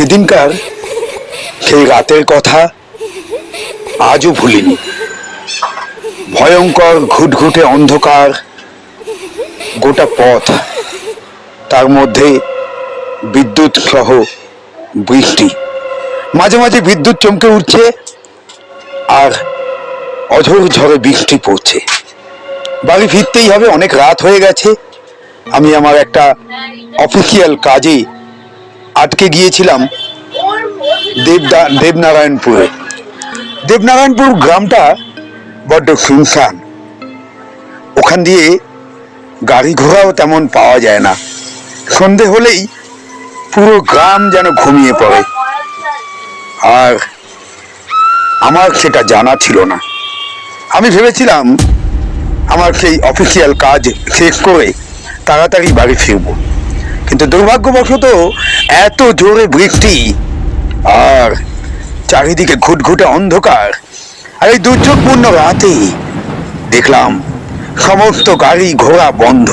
সেদিনকার সেই রাতের কথা আজও ভুলিনি। ভয়ঙ্কর ঘুটঘুটে অন্ধকার গোটা পথ, তার মধ্যে বিদ্যুৎ সহ বৃষ্টি। মাঝে মাঝে বিদ্যুৎ চমকে উঠছে আর অঝোর ঝড়ে বৃষ্টি পড়ছে। বাড়ি ফিরতেই হবে, অনেক রাত হয়ে গেছে। আমি আমার একটা অফিসিয়াল কাজে আটকে গিয়েছিলাম দেবদা, দেবনারায়ণপুরে। দেবনারায়ণপুর গ্রামটা বড্ড শুনশান ওখান দিয়ে গাড়ি ঘোড়াও তেমন পাওয়া যায় না। সন্ধে হলেই পুরো গ্রাম যেন ঘুমিয়ে পড়ে। আর আমার সেটা জানা ছিল না। আমি ভেবেছিলাম আমার সেই অফিসিয়াল কাজ শেষ করে তাড়াতাড়ি বাড়ি ফিরব। কিন্তু দুর্ভাগ্যবশত এত জোরে বৃষ্টি আর চারিদিকে ঘুটঘুটে অন্ধকার। আর এই দুর্যোগপূর্ণ রাতে দেখলাম সমস্ত গাড়ি ঘোড়া বন্ধ।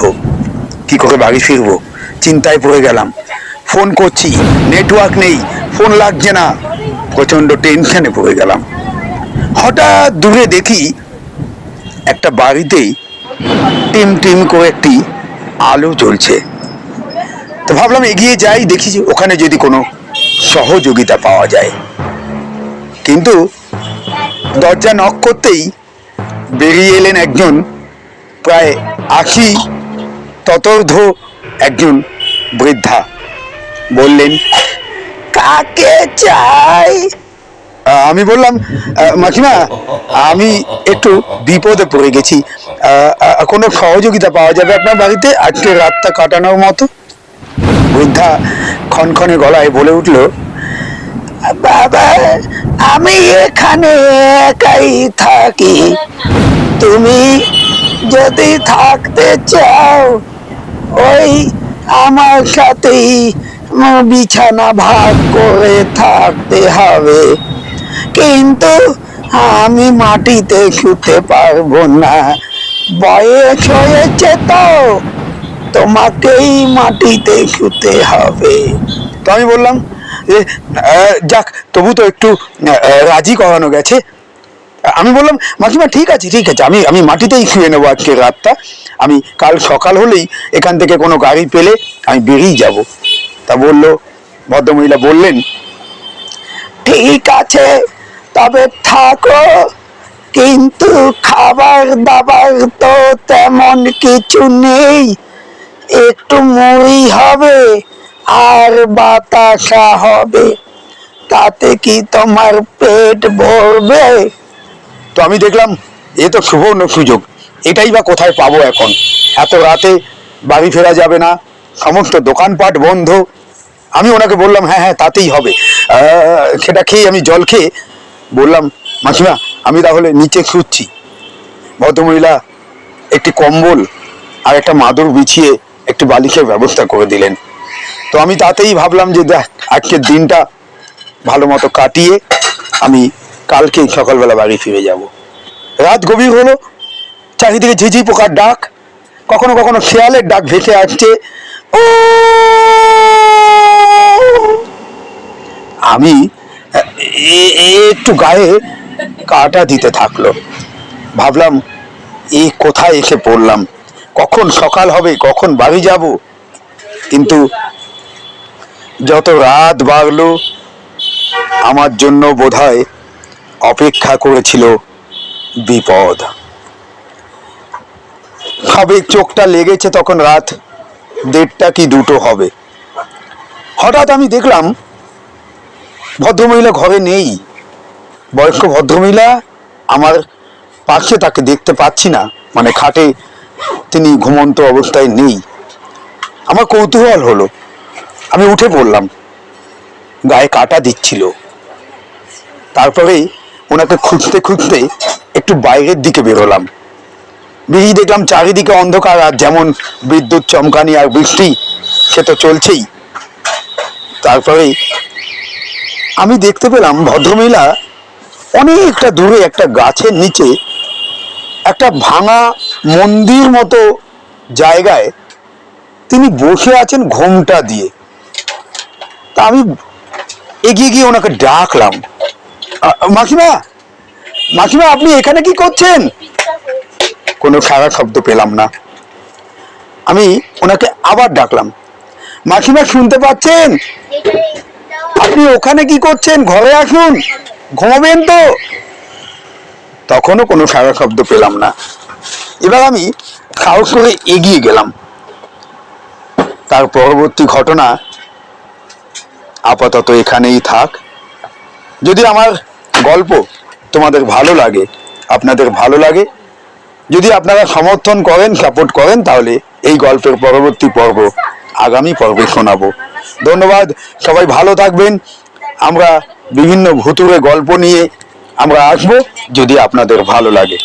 কি করে বাড়ি ফিরবো? চিন্তায় পড়ে গেলাম। ফোন করছি, নেটওয়ার্ক নেই, ফোন লাগছে না। প্রচণ্ড টেনশনে পড়ে গেলাম। হঠাৎ দূরে দেখি একটা বাড়িতেই টিম টিম করে একটি আলো জ্বলছে। তো ভাবলাম এগিয়ে যাই, দেখি যে ওখানে যদি কোনো সহযোগিতা পাওয়া যায়। কিন্তু দরজা নক করতেই বেরিয়ে এলেন একজন প্রায় আশি ততর্ধ একজন বৃদ্ধা। বললেন, কাকে চাই? আমি বললাম মাসিমা, আমি একটু বিপদে পড়ে গেছি। কোনো সহযোগিতা পাওয়া যাবে আপনার বাড়িতে? আজকে রাতটা কাটানোর মতো। বৃদ্ধা ক্ষণক্ষণে গলায় বলে উঠল, বাবা, আমি এখানে একাই থাকি। তুমি যদি থাকতে চাও, ওই আমার সাথেই বিছানা ভাগ করে থাকতে হবে। কিন্তু আমি মাটিতে শুতে পারব না। বয়স হয়েছে তো। তোমাকেই মাটিতে শুতে হবে। তো আমি বললাম যে যাক, তবু তো একটু রাজি করানো গেছে। আমি বললাম, মাসিমা, ঠিক আছে ঠিক আছে, আমি আমি মাটিতেই শুয়ে নেব আজকে রাতটা। আমি কাল সকাল হলেই এখান থেকে কোনো গাড়ি পেলে আমি বেরিয়ে যাব। তা বলল, ভদ্রমহিলা বললেন, ঠিক আছে, তবে থাকো, কিন্তু খাবার দাবার তো তেমন কিছু নেই। একটু মুড়ি হবে আর বাতাসা হবে। তাতে কি তোমার পেট ভরবে? তো আমি দেখলাম, এ তো সুবর্ণ সুযোগ। এটাই বা কোথায় পাবো এখন? এত রাতে বাড়ি ফেরা যাবে না, সমস্ত দোকানপাট বন্ধ। আমি ওনাকে বললাম হ্যাঁ হ্যাঁ তাতেই হবে। সেটা খেয়ে আমি জল খেয়ে বললাম, মাসিমা, আমি তাহলে নিচে শুচ্ছি। ভদ্রমহিলা একটি কম্বল আর একটা মাদুর বিছিয়ে একটি বালিশের ব্যবস্থা করে দিলেন। তো আমি তাতেই ভাবলাম যে, দেখ, আজকের দিনটা ভালো মতো কাটিয়ে আমি কালকেই সকালবেলা বাড়ি ফিরে যাব। রাত গভীর হলো, চারিদিকে ঝিঝি পোকার ডাক, কখনো কখনো শেয়ালের ডাক ভেসে আসছে ও আমি একটু গায়ে কাটা দিতে থাকল। ভাবলাম এই কোথায় এসে পড়লাম? কখন সকাল হবে, কখন বাড়ি যাব? কিন্তু যত রাত বাড়লো, আমার জন্য বোধহয় অপেক্ষা করেছিল বিপদ। সবে চোখটা লেগেছে তখন রাত দেড়টা কি দুটো হবে। হঠাৎ আমি দেখলাম, ভদ্রমহিলা ঘরে নেই। বয়স্ক ভদ্রমহিলা আমার পাশে তাকে দেখতে পাচ্ছি না মানে খাটে তিনি ঘুমন্ত অবস্থায় নেই। আমার কৌতূহল হলো। আমি উঠে পড়লাম। গায়ে কাটা দিচ্ছিল। তারপরে ওনাকে খুঁজতে খুঁজতে একটু বাইরের দিকে বেরোলাম। বেরিয়ে দেখলাম চারিদিকে অন্ধকার আর যেমন বিদ্যুৎ চমকানি আর বৃষ্টি, সে তো চলছেই। তারপরে আমি দেখতে পেলাম ভদ্রমহিলা অনেকটা দূরে একটা গাছের নিচে একটা ভাঙা মন্দির মতো জায়গায় তিনি বসে আছেন ঘোমটা দিয়ে। তা আমি এগিয়ে গিয়ে ওনাকে ডাকলাম। মাসিমা মাসিমা, আপনি এখানে কি করছেন? কোনো সারা শব্দ পেলাম না। আমি ওনাকে আবার ডাকলাম। মাসিমা, শুনতে পাচ্ছেন? আপনি ওখানে কি করছেন? ঘরে আসুন। ঘুমাবেন তো। তখনও কোনো সারা শব্দ পেলাম না। এবার আমি সাহস করে এগিয়ে গেলাম। তার পরবর্তী ঘটনা আপাতত এখানেই থাক। যদি আমার গল্প তোমাদের ভালো লাগে, আপনাদের ভালো লাগে, যদি আপনারা সমর্থন করেন, সাপোর্ট করেন, তাহলে এই গল্পের পরবর্তী পর্ব আগামী পর্বে শোনাবো। ধন্যবাদ, সবাই ভালো থাকবেন। আমরা বিভিন্ন ভুতুরে গল্প নিয়ে আমরা আসব, যদি আপনাদের ভালো লাগে।